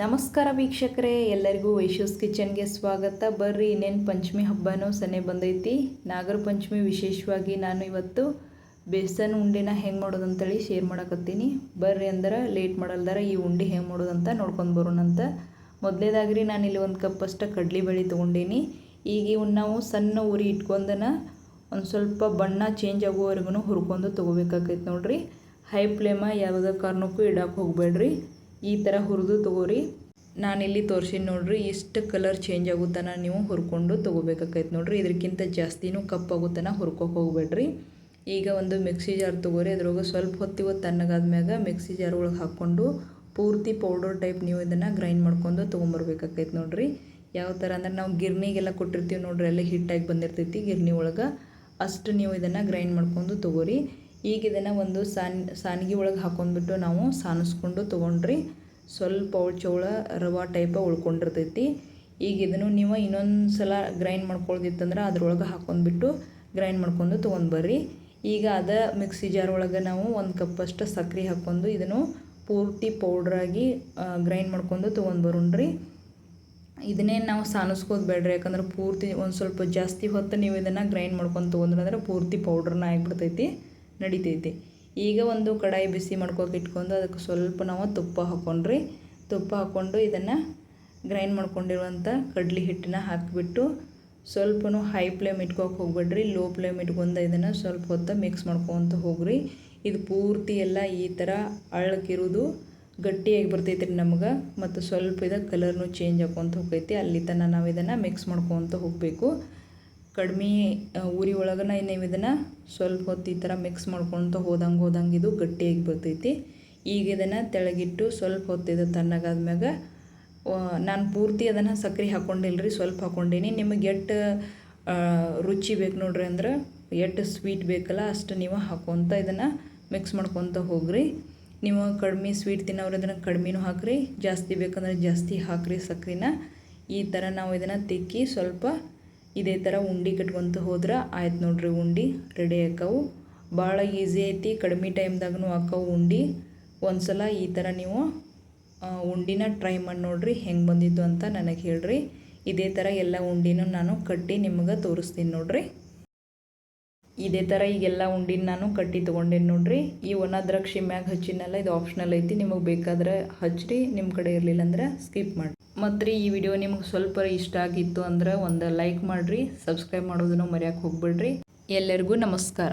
ನಮಸ್ಕಾರ ವೀಕ್ಷಕರೇ, ಎಲ್ಲರಿಗೂ ವೈಶೂಸ್ ಕಿಚನ್ಗೆ ಸ್ವಾಗತ. ಬರ್ರಿ, ಇನ್ನೇನು ಪಂಚಮಿ ಹಬ್ಬನೂ ಸನೆ ಬಂದೈತಿ. ನಾಗರ ಪಂಚಮಿ ವಿಶೇಷವಾಗಿ ನಾನು ಇವತ್ತು ಬೇಸನ್ ಉಂಡೆನ ಹೆಂಗೆ ಮಾಡೋದು ಅಂತೇಳಿ ಶೇರ್ ಮಾಡಕತ್ತೀನಿ. ಬರ್ರಿ ಅಂದ್ರೆ, ಲೇಟ್ ಮಾಡಲ್ದಾರ ಈ ಉಂಡೆ ಹೆಂಗೆ ಮಾಡೋದಂತ ನೋಡ್ಕೊಂಡು ಬರೋಣಂತ ಮೊದಲೇದಾಗ್ರಿ ನಾನು ಇಲ್ಲಿ ಒಂದು ಕಪ್ ಅಷ್ಟು ಕಡ್ಲಿಬೇಳೆ ತೊಗೊಂಡೀನಿ. ಈಗ ಇವನ್ನ ನಾವು ಸಣ್ಣ ಉರಿ ಇಟ್ಕೊಂಡನ ಒಂದು ಸ್ವಲ್ಪ ಬಣ್ಣ ಚೇಂಜ್ ಆಗೋವರೆಗೂ ಹುರ್ಕೊಂಡು ತೊಗೋಬೇಕಾಗೈತೆ ನೋಡ್ರಿ. ಹೈ ಫ್ಲೇಮ ಯಾವುದೇ ಕಾರಣಕ್ಕೂ ಇಡಕ್ಕೆ ಹೋಗಬೇಡ್ರಿ. ಈ ಥರ ಹುರಿದು ತೊಗೋರಿ. ನಾನಿಲ್ಲಿ ತೋರಿಸಿನಿ ನೋಡ್ರಿ, ಇಷ್ಟು ಕಲರ್ ಚೇಂಜ್ ಆಗುತ್ತಾನ ನೀವು ಹುರ್ಕೊಂಡು ತೊಗೋಬೇಕಾಗೈತೆ ನೋಡ್ರಿ. ಇದಕ್ಕಿಂತ ಜಾಸ್ತಿನೂ ಕಪ್ಪಾಗುತ್ತಾನ ಹುರ್ಕೋಕೆ ಹೋಗ್ಬೇಡ್ರಿ. ಈಗ ಒಂದು ಮಿಕ್ಸಿ ಜಾರ್ ತೊಗೋರಿ, ಅದ್ರೊಳಗೆ ಸ್ವಲ್ಪ ಹೊತ್ತಿವ ತಣ್ಣಗಾದ್ಮ್ಯಾಗ ಮಿಕ್ಸಿ ಜಾರ್ ಒಳಗೆ ಹಾಕ್ಕೊಂಡು ಪೂರ್ತಿ ಪೌಡರ್ ಟೈಪ್ ನೀವು ಇದನ್ನು ಗ್ರೈಂಡ್ ಮಾಡ್ಕೊಂಡು ತೊಗೊಂಬರ್ಬೇಕಾಕೈತೆ ನೋಡ್ರಿ. ಯಾವ ಥರ ಅಂದ್ರೆ ನಾವು ಗಿರ್ನಿಗೆಲ್ಲ ಕೊಟ್ಟಿರ್ತೀವಿ ನೋಡ್ರಿ ಎಲ್ಲ ಹಿಟ್ಟಾಗಿ ಬಂದಿರ್ತೈತಿ ಗಿರ್ನಿ ಒಳಗೆ. ಅಷ್ಟು ನೀವು ಇದನ್ನು ಗ್ರೈಂಡ್ ಮಾಡ್ಕೊಂಡು ತೊಗೋರಿ. ಈಗ ಇದನ್ನು ಒಂದು ಸಾನ್, ಸಾನಿಗೆ ಒಳಗೆ ಹಾಕೊಂಡ್ಬಿಟ್ಟು ನಾವು ಸಾನಿಸ್ಕೊಂಡು ತೊಗೊಂಡ್ರಿ. ಸ್ವಲ್ಪ ಅವಳು ಚೌಳ ರವಾ ಟೈಪ ಉಳ್ಕೊಂಡಿರ್ತೈತಿ. ಈಗ ಇದನ್ನು ನೀವು ಇನ್ನೊಂದು ಸಲ ಗ್ರೈಂಡ್ ಮಾಡ್ಕೊಳ್ದಿತ್ತಂದ್ರೆ ಅದ್ರೊಳಗೆ ಹಾಕೊಂಡ್ಬಿಟ್ಟು ಗ್ರೈಂಡ್ ಮಾಡ್ಕೊಂಡು ತೊಗೊಂಡ್ಬರ್ರಿ ಈಗ ಅದ ಮಿಕ್ಸಿ ಜಾರ್ ಒಳಗೆ ನಾವು ಒಂದು ಕಪ್ಪಷ್ಟು ಸಕ್ಕರೆ ಹಾಕ್ಕೊಂಡು ಇದನ್ನು ಪೂರ್ತಿ ಪೌಡ್ರಾಗಿ ಗ್ರೈಂಡ್ ಮಾಡ್ಕೊಂಡು ತೊಗೊಂಡ್ಬರೋಣ್ರಿ ಇದನ್ನೇ ನಾವು ಸಾನಿಸ್ಕೋದು ಬೇಡ್ರಿ, ಯಾಕಂದ್ರೆ ಪೂರ್ತಿ ಒಂದು ಸ್ವಲ್ಪ ಜಾಸ್ತಿ ಹೊತ್ತು ನೀವು ಇದನ್ನು ಗ್ರೈಂಡ್ ಮಾಡ್ಕೊಂಡು ತೊಗೊಂಡ್ರೆ ಪೂರ್ತಿ ಪೌಡ್ರನ್ನ ಆಗಿಬಿಡ್ತೈತಿ, ನಡಿತೈತಿ. ಈಗ ಒಂದು ಕಡಾಯಿ ಬಿಸಿ ಮಾಡ್ಕೊಕ್ಕೆ ಇಟ್ಕೊಂಡು ಅದಕ್ಕೆ ಸ್ವಲ್ಪ ನಾವು ತುಪ್ಪ ಹಾಕ್ಕೊಂಡ್ರಿ ತುಪ್ಪ ಹಾಕ್ಕೊಂಡು ಇದನ್ನು ಗ್ರೈಂಡ್ ಮಾಡ್ಕೊಂಡಿರುವಂಥ ಕಡ್ಲಿ ಹಿಟ್ಟನ್ನ ಹಾಕಿಬಿಟ್ಟು ಸ್ವಲ್ಪನೂ ಹೈ ಫ್ಲೇಮ್ ಇಟ್ಕೋಕೆ ಹೋಗ್ಬೇಡ್ರಿ. ಲೋ ಫ್ಲೇಮ್ ಇಟ್ಕೊಂಡು ಇದನ್ನು ಸ್ವಲ್ಪ ಹೊತ್ತು ಮಿಕ್ಸ್ ಮಾಡ್ಕೊತ ಹೋಗ್ರಿ. ಇದು ಪೂರ್ತಿ ಎಲ್ಲ ಈ ಥರ ಅಳಕಿರೋದು ಗಟ್ಟಿಯಾಗಿ ಬರ್ತೈತೆ ರೀ ನಮ್ಗೆ. ಮತ್ತು ಸ್ವಲ್ಪ ಇದು ಕಲರ್ನು ಚೇಂಜ್ ಆಕೊಂತ ಹೋಗೈತಿ. ಅಲ್ಲಿ ತನಕ ನಾವು ಇದನ್ನು ಮಿಕ್ಸ್ ಮಾಡ್ಕೊತ ಹೋಗಬೇಕು. ಕಡಿಮೆ ಊರಿ ಒಳಗನ ನೀವು ಇದನ್ನು ಸ್ವಲ್ಪ ಹೊತ್ತು ಈ ಥರ ಮಿಕ್ಸ್ ಮಾಡ್ಕೊತ ಹೋದಂಗೆ ಹೋದಂಗೆ ಇದು ಗಟ್ಟಿಯಾಗಿ ಬರ್ತೈತಿ. ಈಗ ಇದನ್ನು ತೆಳಗಿಟ್ಟು ಸ್ವಲ್ಪ ಹೊತ್ತು ಇದು ತಣ್ಣಗಾದ್ಮ್ಯಾಗ ನಾನು ಪೂರ್ತಿ ಅದನ್ನು ಸಕ್ಕರೆ ಹಾಕ್ಕೊಂಡಿಲ್ಲ ಸ್ವಲ್ಪ ಹಾಕ್ಕೊಂಡೀನಿ ನಿಮಗೆ ಎಷ್ಟು ರುಚಿ ಬೇಕು ನೋಡ್ರಿ ಅಂದ್ರೆ ಎಷ್ಟು ಸ್ವೀಟ್ ಬೇಕಲ್ಲ ಅಷ್ಟು ನೀವು ಹಾಕ್ಕೊತ ಇದನ್ನು ಮಿಕ್ಸ್ ಮಾಡ್ಕೊತ ಹೋಗ್ರಿ. ನೀವು ಕಡಿಮೆ ಸ್ವೀಟ್ ತಿನ್ನೋರು ಇದನ್ನು ಕಡಿಮೆನೂ ಹಾಕ್ರಿ, ಜಾಸ್ತಿ ಬೇಕಂದ್ರೆ ಜಾಸ್ತಿ ಹಾಕ್ರಿ ಸಕ್ಕರೆನ ಈ ಥರ ನಾವು ಇದನ್ನು ತಿಕ್ಕಿ ಸ್ವಲ್ಪ ಇದೇ ಥರ ಉಂಡೆ ಕಟ್ಕೊತ ಹೋದ್ರೆ ಆಯ್ತು ನೋಡ್ರಿ ಉಂಡೆ ರೆಡಿ ಆಕವು ಭಾಳ ಈಸಿ ಐತಿ, ಕಡಿಮೆ ಟೈಮ್ದಾಗೂ ಹಾಕವು ಉಂಡೆ. ಒಂದು ಸಲ ಈ ಥರ ನೀವು ಉಂಡಿನ ಟ್ರೈ ಮಾಡಿ ನೋಡ್ರಿ ಹೆಂಗೆ ಬಂದಿದ್ದು ಅಂತ ನನಗೆ ಹೇಳ್ರಿ. ಇದೇ ಥರ ಎಲ್ಲ ಉಂಡಿನೂ ನಾನು ಕಟ್ಟಿ ನಿಮಗೆ ತೋರಿಸ್ತೀನಿ ನೋಡ್ರಿ. ಇದೇ ಥರ ಈಗೆಲ್ಲ ಉಂಡಿನ ನಾನು ಕಟ್ಟಿ ತೊಗೊಂಡೇನಿ ನೋಡ್ರಿ. ಈ ಒಣ ದ್ರಾಕ್ಷಿ ಮ್ಯಾಗ ಹಚ್ಚಿನಲ್ಲ ಇದು ಆಪ್ಷನಲ್ ಐತಿ. ನಿಮಗೆ ಬೇಕಾದ್ರೆ ಹಚ್ಚಿರಿ ನಿಮ್ಮ ಕಡೆ ಇರಲಿಲ್ಲ ಅಂದ್ರೆ ಸ್ಕಿಪ್ ಮಾಡಿ ಮತ್ತು ಈ ವಿಡಿಯೋ ನಿಮ್ಗೆ ಸ್ವಲ್ಪ ಇಷ್ಟ ಆಗಿತ್ತು ಅಂದ್ರೆ ಒಂದು ಲೈಕ್ ಮಾಡಿರಿ ಸಬ್ಸ್ಕ್ರೈಬ್ ಮಾಡೋದನ್ನು ಮರೆಯಕ್ಕೆ ಹೋಗ್ಬೇಡ್ರಿ. ಎಲ್ಲರಿಗೂ ನಮಸ್ಕಾರ.